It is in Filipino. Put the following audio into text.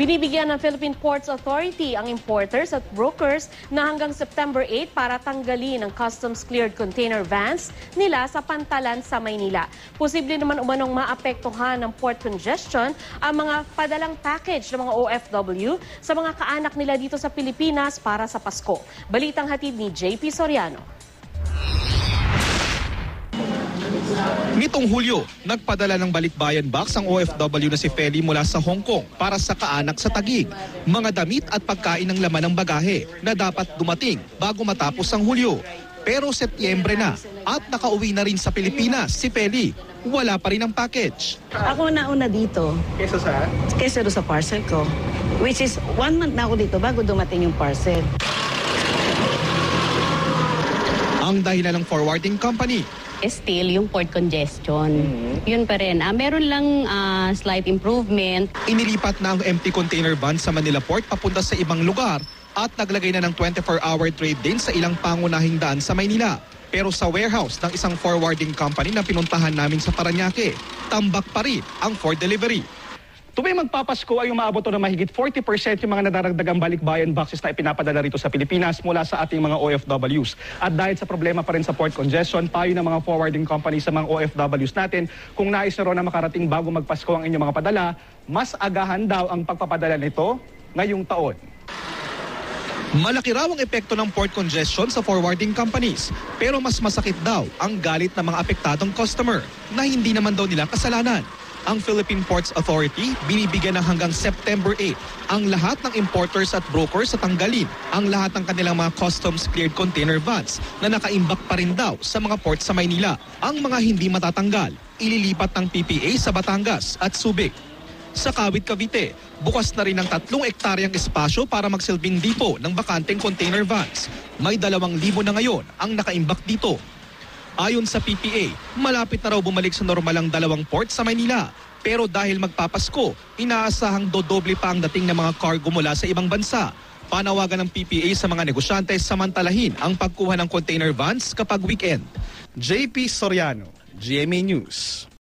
Binibigyan ng Philippine Ports Authority ang importers at brokers na hanggang September 8 para tanggalin ang customs cleared container vans nila sa pantalan sa Maynila. Posible naman umanong maapektuhan ng port congestion ang mga padalang package ng mga OFW sa mga kaanak nila dito sa Pilipinas para sa Pasko. Balitang hatid ni JP Soriano. Nitong Hulyo, nagpadala ng balikbayan box ang OFW na si Feli mula sa Hong Kong para sa kaanak sa Tagig. Mga damit at pagkain ng laman ng bagahe na dapat dumating bago matapos ang Hulyo. Pero Setyembre na at nakauwi na rin sa Pilipinas si Feli. Wala pa rin ang package. Ako na una dito Kesa sa? kesa sa parcel ko. Which is, one month na ako dito bago dumating yung parcel. Ang dahilan ng forwarding company still yung port congestion. Yun pa rin. Ah, meron lang ah, slight improvement. Inilipat na ang empty container van sa Manila Port papunta sa ibang lugar at naglagay na ng 24-hour trade din sa ilang pangunahing daan sa Maynila. Pero sa warehouse ng isang forwarding company na pinuntahan namin sa Paranaque, tambak pa rin ang for delivery. Tuwing magpapasko ay umaabot to na mahigit 40% yung mga nadaragdagang balikbayan boxes na ipinapadala rito sa Pilipinas mula sa ating mga OFWs. At dahil sa problema pa rin sa port congestion, payo ng mga forwarding companies sa mga OFWs natin, kung nais na na makarating bago magpasko ang inyong mga padala, mas agahan daw ang pagpapadala nito ngayong taon. Malaki raw ang epekto ng port congestion sa forwarding companies. Pero mas masakit daw ang galit ng mga apektadong customer na hindi naman daw nila kasalanan. Ang Philippine Ports Authority binibigyan ng hanggang September 8 ang lahat ng importers at brokers sa tanggalin ang lahat ng kanilang mga customs cleared container vans na nakaimbak pa rin daw sa mga ports sa Maynila. Ang mga hindi matatanggal, ililipat ng PPA sa Batangas at Subic. Sa Kawit, Cavite, bukas na rin ang tatlong ektaryang espasyo para magsilbing dipo ng bakanteng container vans. May dalawang libo na ngayon ang nakaimbak dito. Ayon sa PPA, malapit na raw bumalik sa normal ang dalawang port sa Maynila. Pero dahil magpapasko, inaasahang dodoble pa ang dating ng mga cargo mula sa ibang bansa. Panawagan ng PPA sa mga negosyante samantalahin ang pagkuha ng container vans kapag weekend. JP Soriano, GMA News.